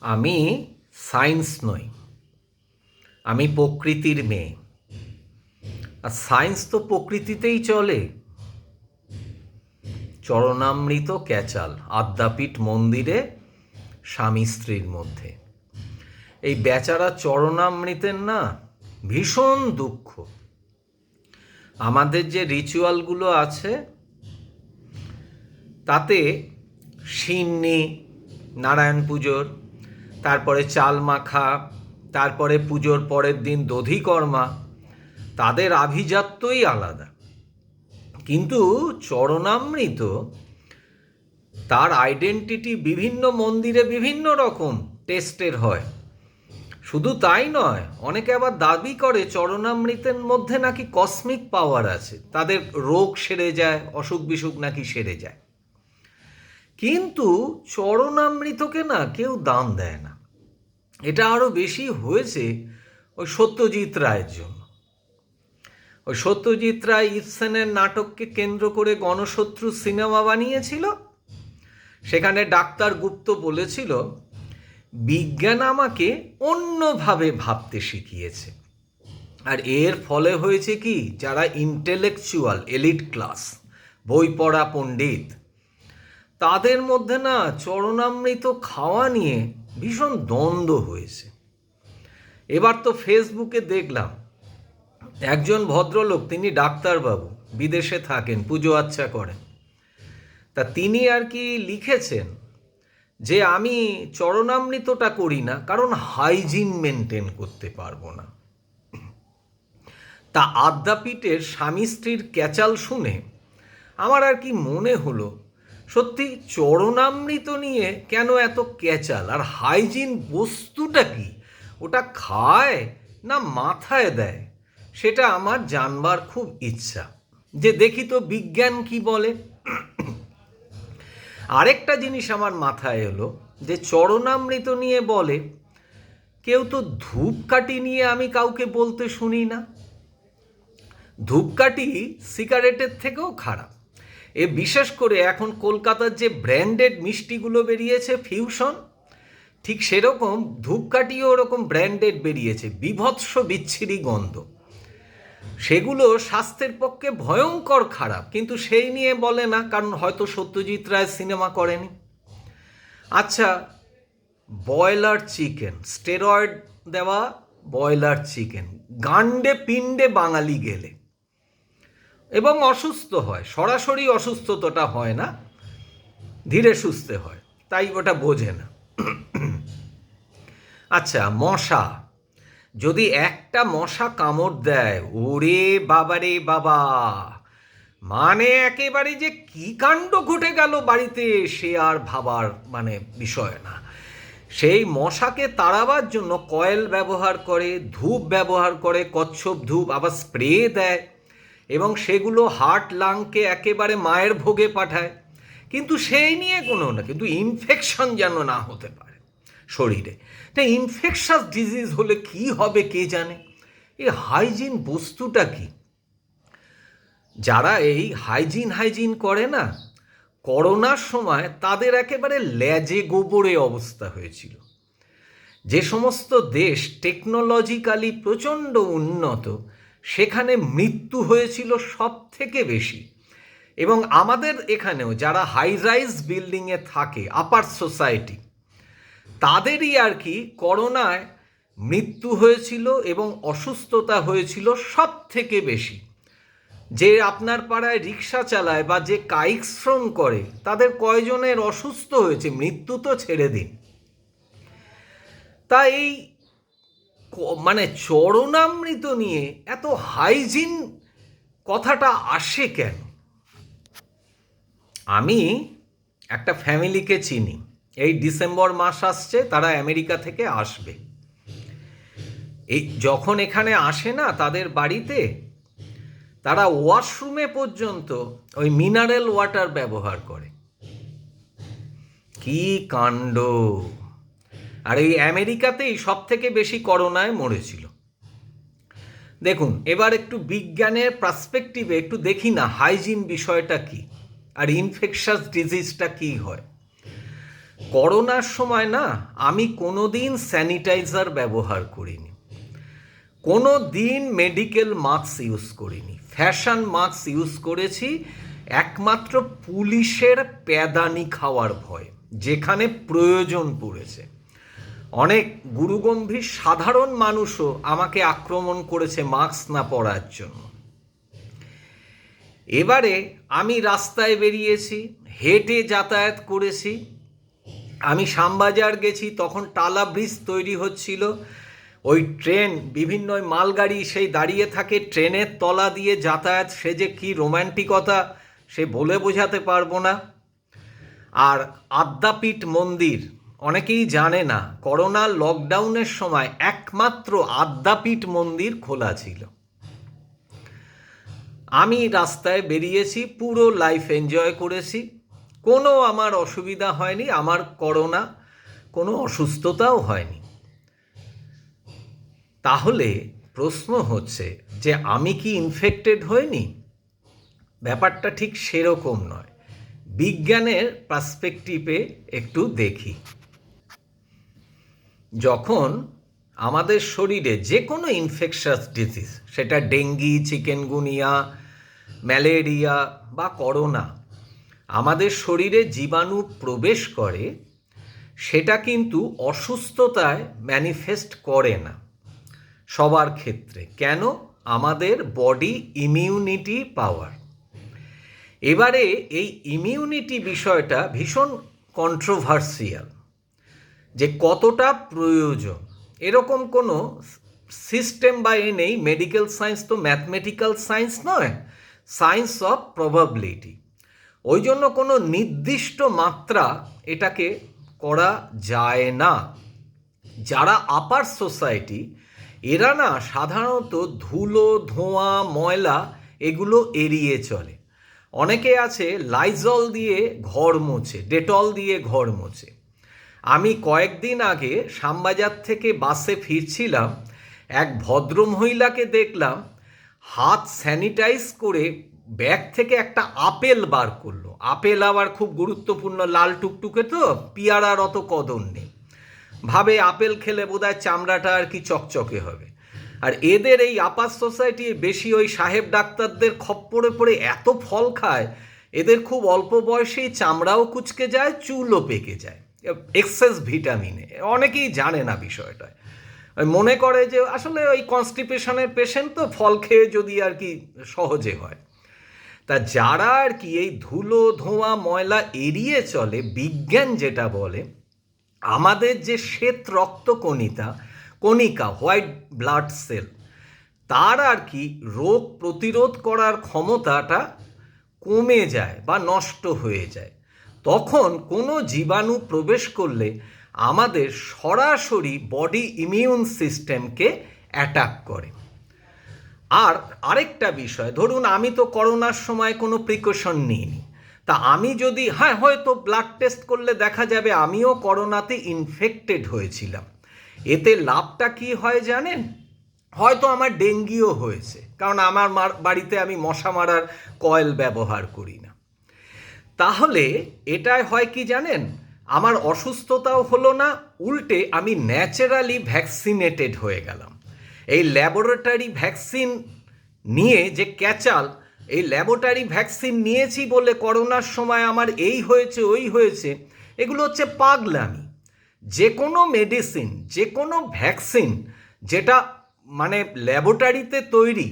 আমি সায়েন্স নই। আমি প্রকৃতির মেয়ে। আর সায়েন্স তো প্রকৃতিতেই চলে। চরণামৃত ক্যাচাল, আদ্যাপীঠ মন্দিরে স্বামী স্ত্রীর মধ্যে। এই বেচারা চরণামৃতের না ভীষণ দুঃখ। আমাদের যে রিচুয়ালগুলো আছে, তাতে সিন্নি, নারায়ণ পুজোর তারপরে চাল মাখা, তারপরে পুজোর পরের দিন দধিকর্মা তাদের আভিজাত্যই আলাদা। কিন্তু চরণামৃত, তার আইডেন্টিটি বিভিন্ন মন্দিরে বিভিন্ন রকম টেস্টের হয়। শুধু তাই নয়, অনেকে আবার দাবি করে চরণামৃতের মধ্যে নাকি কসমিক পাওয়ার আছে। তাদের রোগ সেরে যায় অসুখ বিসুখ নাকি সেরে যায়। কিন্তু চরণামৃতকে না কেউ দাম দেয় না। এটা আরও বেশি হয়েছে ওই সত্যজিৎ রায়ের জন্য। ওই সত্যজিৎ রায় ইবসেনের নাটককে কেন্দ্র করে গণশত্রু সিনেমা বানিয়েছিল। সেখানে ডাক্তার গুপ্ত বলেছিল, বিজ্ঞান আমাকে অন্যভাবে ভাবতে শিখিয়েছে। আর এর ফলে হয়েছে কি, যারা ইন্টেলেকচুয়াল এলিট ক্লাস বই পড়া পণ্ডিত তাদের মধ্যে না চরণামৃত খাওয়া নিয়ে ভীষণ দ্বন্দ্ব হয়েছে। এবার তো ফেসবুকে দেখলাম, একজন ভদ্রলোক, তিনি ডাক্তারবাবু, বিদেশে থাকেন, পুজো আচ্ছা করেন। তা তিনি আর কি লিখেছেন যে, আমি চরণামৃতটা করি না, কারণ হাইজিন মেনটেন করতে পারব না। তা আদ্যাপীঠের স্বামী স্ত্রীর ক্যাচাল শুনে আমার আর কি মনে হলো সত্যি চরণামৃত নিয়ে কেন এত ক্যাচাল? আর হাইজিন বস্তুটা কি? ওটা খায় না মাথায় দেয়? সেটা আমার জানবার খুব ইচ্ছা। যে দেখি তো বিজ্ঞান কি বলে। আরেকটা জিনিস আমার মাথায় এলো, যে চরণামৃত নিয়ে বলে, কেউ তো ধূপকাঠি নিয়ে আমি কাউকে বলতে শুনি না। ধূপকাঠি সিগারেটের থেকেও খারাপ। এ বিশেষ করে এখন কলকাতার যে ব্র্যান্ডেড মিষ্টিগুলো বেরিয়েছে ফিউশন, ঠিক সেরকম ধূপকাঠিও ওরকম ব্র্যান্ডেড বেরিয়েছে, বিভৎস বিচ্ছিরি গন্ধ। সেগুলো স্বাস্থ্যের পক্ষে ভয়ঙ্কর খারাপ, কিন্তু সেই নিয়ে বলে না, কারণ হয়তো সত্যজিৎ রায় সিনেমা করেনি। আচ্ছা বয়লার চিকেন, স্টেরয়েড দেওয়া বয়লার চিকেন গান্ডে পিণ্ডে বাঙালি গেলে। এবং অসুস্থ হয়। সরাসরি অসুস্থতাটা হয় না, ধীরে সুস্থে হয়। তাই ওটা বোঝে না। আচ্ছা মশা। যদি একটা মশা কামড় দেয়, ওরে বাবারে বাবা! মানে একেবারে যে কি কাণ্ড ঘটে গেল বাড়িতে, সে আর ভাবার মানে বিষয় না। সেই মশাকে তাড়াবার জন্য কয়েল ব্যবহার করে, ধূপ ব্যবহার করে, কচ্ছপ ধূপ, আবার স্প্রে দেয়। এবং সেগুলো হার্ট লাংকে একেবারে মায়ের ভোগে পাঠায়। কিন্তু সেই নিয়ে কোনো না, কিন্তু ইনফেকশন যেন না হতে পারে শরীরে। তা ইনফেকশাস ডিজিজ হলে কি হবে কে জানে? এই হাইজিন বস্তুটা কি? যারা এই হাইজিন হাইজিন করে না, করোনার সময় তাদের একেবারে ল্যাজে গোবরে অবস্থা হয়েছিল। যে সমস্ত দেশ টেকনোলজিক্যালি প্রচণ্ড উন্নত সেখানে মৃত্যু হয়েছিল সব থেকে বেশি। এবং আমাদের এখানেও যারা হাই রাইজ বিল্ডিংয়ে থাকে আপার সোসাইটি তাদেরই আর কি করোনায় মৃত্যু হয়েছিল এবং অসুস্থতা হয়েছিল সব থেকে বেশি। যে আপনার পাড়ায় রিক্সা চালায় বা যে কায়িক শ্রম করে, তাদের কয়জনের অসুস্থ হয়েছে, মৃত্যু তো ছেড়ে দিন। তা এই মানে চরণামৃত নিয়ে এত হাইজিন কথাটা আসে কেন? আমি একটা ফ্যামিলিকে চিনি। এই ডিসেম্বর মাস আসছে, তারা আমেরিকা থেকে আসবে। এই যখন এখানে আসে না তাদের বাড়িতে, তারা ওয়াশরুমে পর্যন্ত ওই মিনারেল ওয়াটার ব্যবহার করে। কি কাণ্ড! আর এই আমেরিকাতেই সব থেকে বেশি করোনায় মরেছিল। দেখুন, এবার একটু বিজ্ঞানের পার্সপেক্টিভে একটু দেখি না হাইজিন বিষয়টা কি, আর ইনফেকশাস ডিজিজটা কি হয়। করোনার সময় না, আমি কোনো দিন স্যানিটাইজার ব্যবহার করিনি। কোনো দিন মেডিকেল মাস্ক ইউজ করিনি। ফ্যাশন মাস্ক ইউজ করেছি, একমাত্র পুলিশের প্যাদানি খাওয়ার ভয়, যেখানে প্রয়োজন পড়েছে। অনেক গুরুগম্ভীর সাধারণ মানুষও আমাকে আক্রমণ করেছে মাস্ক না পরার জন্য। এবারে আমি রাস্তায় বেরিয়েছি, হেঁটে যাতায়াত করেছি। আমি শ্যামবাজার গেছি, তখন টালা ব্রিজ তৈরি হচ্ছিল। ওই ট্রেন, বিভিন্ন মালগাড়ি সেই দাঁড়িয়ে থাকে ট্রেনের তলা দিয়ে যাতায়াত। সে যে কী রোম্যান্টিকতা সে বলে বোঝাতে পারব না। আর আদ্যাপীঠ মন্দির অনেকেই জানে না, করোনা লকডাউনের সময় একমাত্র আদ্যাপীঠ মন্দির খোলা ছিল। আমি রাস্তায় বেরিয়েছি, পুরো লাইফ এনজয় করেছি। কোনো আমার অসুবিধা হয়নি, আমার করোনা, কোনো অসুস্থতাও হয়নি। তাহলে প্রশ্ন হচ্ছে যে আমি কি ইনফেক্টেড হইনি? ব্যাপারটা ঠিক সেরকম নয়। বিজ্ঞানের পার্সপেক্টিভে একটু দেখি। যখন আমাদের শরীরে যে কোনো ইনফেকশাস ডিজিজ সেটা ডেঙ্গি, চিকেনগুনিয়া, ম্যালেরিয়া বা করোনা, আমাদের শরীরে জীবাণু প্রবেশ করে, সেটা কিন্তু অসুস্থতায় ম্যানিফেস্ট করে না সবার ক্ষেত্রে। কেন? আমাদের বডি ইমিউনিটি পাওয়ার এবারে এই ইমিউনিটি বিষয়টা ভীষণ কন্ট্রোভার্সিয়াল যে কতটা প্রয়োজন। এরকম কোনো সিস্টেম বা এ নেই মেডিকেল সায়েন্স তো ম্যাথমেটিক্যাল সায়েন্স নয় সায়েন্স অফ প্রবাবিলিটি ওই জন্য কোনো নির্দিষ্ট মাত্রা এটাকে করা যায় না। যারা আপার সোসাইটি এরা না সাধারণত ধুলো, ধোঁয়া, ময়লা এগুলো এড়িয়ে চলে। অনেকে আছে লাইজল দিয়ে ঘর মোছে ডেটল দিয়ে ঘর মোছে। আমি কয়েকদিন আগে শ্যামবাজার থেকে বাসে ফিরছিলাম, এক ভদ্রমহিলাকে দেখলাম হাত স্যানিটাইজ করে ব্যাগ থেকে একটা আপেল বার করল। আপেল আবার খুব গুরুত্বপূর্ণ, লাল টুকটুকে তো, পিয়ারার অত কদর নেই। ভাবে আপেল খেলে বোধহয় চামড়াটা আর কি চকচকে হবে। আর এদের এই আপার সোসাইটি বেশি ওই সাহেব ডাক্তারদের খপ্পরে পড়ে এত ফল খায়, এদের খুব অল্প বয়সেই চামড়াও কুচকে যায়, চুলও পেকে যায়। এক্সেস ভিটামিনে, অনেকেই জানে না বিষয়টা। মনে করে যে আসলে ওই কনস্টিপেশনের পেশেন্ট তো ফল খেয়ে যদি আর কি সহজে হয়। তা যারা আর কি এই ধুলো, ধোঁয়া, ময়লা এড়িয়ে চলে, বিজ্ঞান যেটা বলে, আমাদের যে শ্বেত রক্তকণিকা কণিকা, হোয়াইট ব্লাড সেল, তার আর কি রোগ প্রতিরোধ করার ক্ষমতাটা কমে যায় বা নষ্ট হয়ে যায়। তখন কোনো জীবাণু প্রবেশ করলে আমাদের সরাসরি বডি ইমিউন সিস্টেমকে অ্যাটাক করে। আর আরেকটা বিষয়, ধরুন আমি তো করোনার সময় কোনো প্রিকশন নিইনি। তা আমি যদি হ্যাঁ হয়তো ব্লাড টেস্ট করলে দেখা যাবে আমিও করোনাতে ইনফেক্টেড হয়েছিলাম। এতে লাভটা কি হয় জানেন? হয়তো আমার ডেঙ্গিও হয়েছে, কারণ আমার বাড়িতে আমি মশা মারার কয়েল ব্যবহার করি না। তাহলে এটাই হয় কি জানেন? আমার অসুস্থতাও হলো না, উল্টে আমি ন্যাচারালি ভ্যাকসিনেটেড হয়ে গেলাম। এই ল্যাবরেটরি ভ্যাকসিন নিয়ে যে ক্যাচাল, এই ল্যাবরেটরি ভ্যাকসিন নিয়েছি বলে করোনার সময় আমার এই হয়েছে, ওই হয়েছে, এগুলো হচ্ছে পাগলামি। যে কোনো মেডিসিন যে কোনো ভ্যাকসিন যেটা মানে ল্যাবরেটরিতে তৈরি,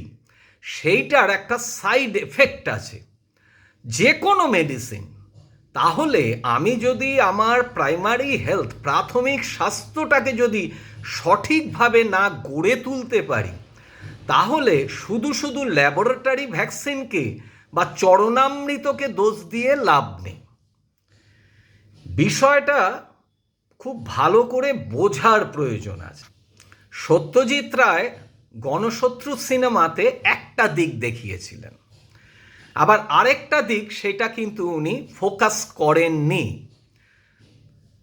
সেইটার একটা সাইড এফেক্ট আছে। যে কোনো মেডিসিন তাহলে আমি যদি আমার প্রাইমারি হেলথ প্রাথমিক স্বাস্থ্যটাকে যদি সঠিকভাবে না গড়ে তুলতে পারি, তাহলে শুধু শুধু ল্যাবরেটরি ভ্যাকসিনকে বা চরণামৃতকে দোষ দিয়ে লাভ নেই। বিষয়টা খুব ভালো করে বোঝার প্রয়োজন আছে। সত্যজিৎ রায় গণশত্রু সিনেমাতে একটা দিক দেখিয়েছিলেন। আবার আরেকটা দিক, সেটা কিন্তু উনি ফোকাস করেননি।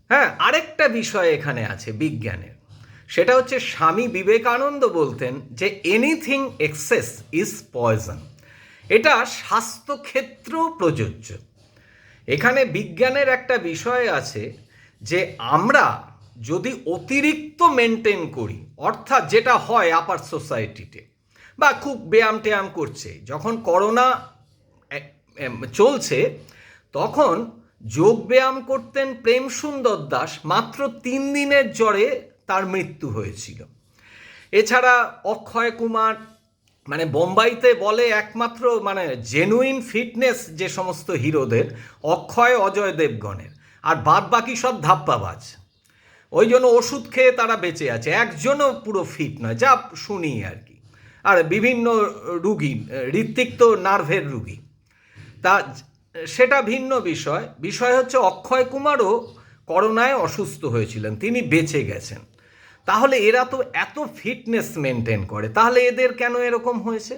হ্যাঁ আরেকটা বিষয় এখানে আছে বিজ্ঞানের। সেটা হচ্ছে স্বামী বিবেকানন্দ বলতেন যে এনিথিং এক্সেস ইজ পয়জন এটা স্বাস্থ্যক্ষেত্রেও প্রযোজ্য। এখানে বিজ্ঞানের একটা বিষয় আছে যে, আমরা যদি অতিরিক্ত মেনটেন করি, অর্থাৎ যেটা হয় আপার সোসাইটিতে বা খুব ব্যায়াম ট্যায়াম করছে, যখন করোনা চলছে, তখন যোগ ব্যায়াম করতেন প্রেম সুন্দর দাস মাত্র তিন দিনের জ্বরে তার মৃত্যু হয়েছিল। এছাড়া অক্ষয় কুমার মানে বোম্বাইতে বলে একমাত্র মানে জেনুইন ফিটনেস যে সমস্ত হিরোদের, অক্ষয় অজয় দেবগণের, আর বাদ বাকি সব ধাপ্পাবাজ। ওই জন্য ওষুধ খেয়ে তারা বেঁচে আছে, একজনও পুরো ফিট নয়, যা শুনি আর কি। আর বিভিন্ন রুগী, ঋত্বিক তো নার্ভের রুগী। তা সেটা ভিন্ন বিষয়। বিষয় হচ্ছে অক্ষয় কুমারও করোনায় অসুস্থ হয়েছিলেন, তিনি বেঁচে গেছেন। তাহলে এরা তো এত ফিটনেস মেনটেন করে, তাহলে এদের কেন এরকম হয়েছে?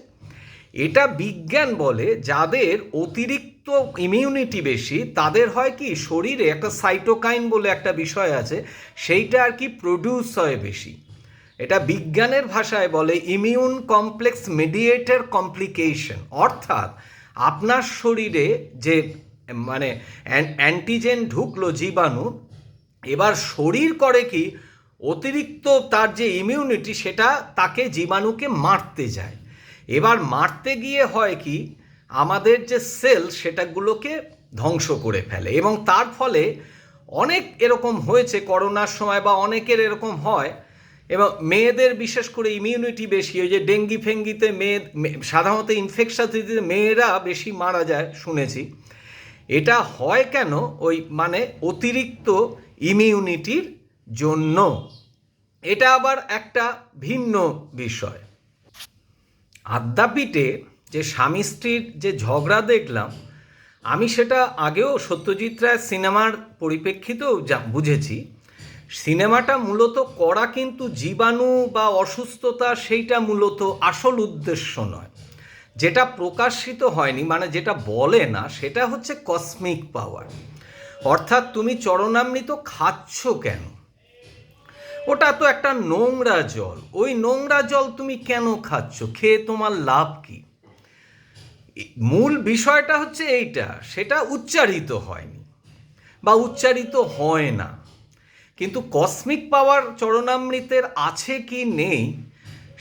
এটা বিজ্ঞান বলে যাদের অতিরিক্ত ইমিউনিটি বেশি, তাদের হয় কি, শরীরে একটা সাইটোকাইন বলে একটা বিষয় আছে, সেইটা আর কি প্রডিউস হয় বেশি। এটা বিজ্ঞানের ভাষায় বলে ইমিউন কমপ্লেক্স মেডিয়েটার কমপ্লিকেশন অর্থাৎ আপনার শরীরে যে মানে অ্যান্টিজেন ঢুকলো জীবাণু, এবার শরীর করে কি অতিরিক্ত তার যে ইমিউনিটি সেটা তাকে জীবাণুকে মারতে যায়। এবার মারতে গিয়ে হয় কি আমাদের যে সেল সেটাগুলোকে ধ্বংস করে ফেলে এবং তার ফলে অনেক এরকম হয়েছে, করোনার সময় বা অনেকের এরকম হয় এবং মেয়েদের বিশেষ করে ইমিউনিটি বেশি, ওই যে ডেঙ্গি ফেঙ্গিতে মেয়ে সাধারণত ইনফেকশন মেয়েরা বেশি মারা যায় শুনেছি। এটা হয় কেন? ওই মানে অতিরিক্ত ইমিউনিটির জন্য। এটা আবার একটা ভিন্ন বিষয়। আদ্যাপীঠে যে স্বামী স্ত্রীর যে ঝগড়া দেখলাম, আমি সেটা আগেও সত্যজিৎ রায়ের সিনেমার পরিপ্রেক্ষিতেও যা বুঝেছি সিনেমাটা মূলত করা কিন্তু জীবাণু বা অসুস্থতা সেইটা মূলত আসল উদ্দেশ্য নয়। যেটা প্রকাশিত হয়নি মানে যেটা বলে না, সেটা হচ্ছে কসমিক পাওয়ার অর্থাৎ তুমি চরণামৃত খাচ্ছ কেন? ওটা তো একটা নোংরা জল। ওই নোংরা জল তুমি কেন খাচ্ছ? খেয়ে তোমার লাভ কি? মূল বিষয়টা হচ্ছে এইটা, সেটা উচ্চারিত হয়নি বা উচ্চারিত হয় না। কিন্তু কসমিক পাওয়ার চরণামৃতের আছে কি নেই,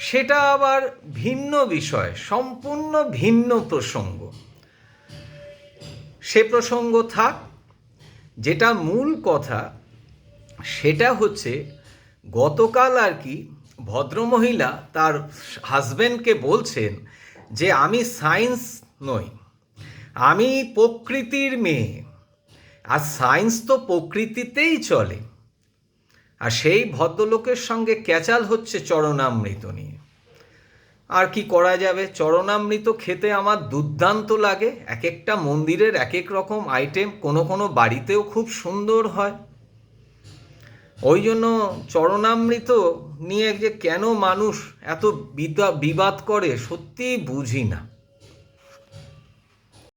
সেটা আবার ভিন্ন বিষয়, সম্পূর্ণ ভিন্ন প্রসঙ্গ। সে প্রসঙ্গ থাক, যেটা মূল কথা, সেটা হচ্ছে গতকাল আর কি ভদ্রমহিলা তার হাজব্যান্ডকে বলছেন যে, আমি সায়েন্স নই, আমি প্রকৃতির মেয়ে। আর সায়েন্স তো প্রকৃতিতেই চলে। আর সেই ভদ্রলোকের সঙ্গে ক্যাচাল হচ্ছে চরণামৃত নিয়ে। আর কি করা যাবে? চরণামৃত খেতে আমার দুর্দান্ত লাগে। এক একটা মন্দিরের এক এক রকম আইটেম কোনো কোনো বাড়িতেও খুব সুন্দর হয়। ওই জন্য চরণামৃত নিয়ে যে কেন মানুষ এত বিদা- বিবাদ করে সত্যিই বুঝি না।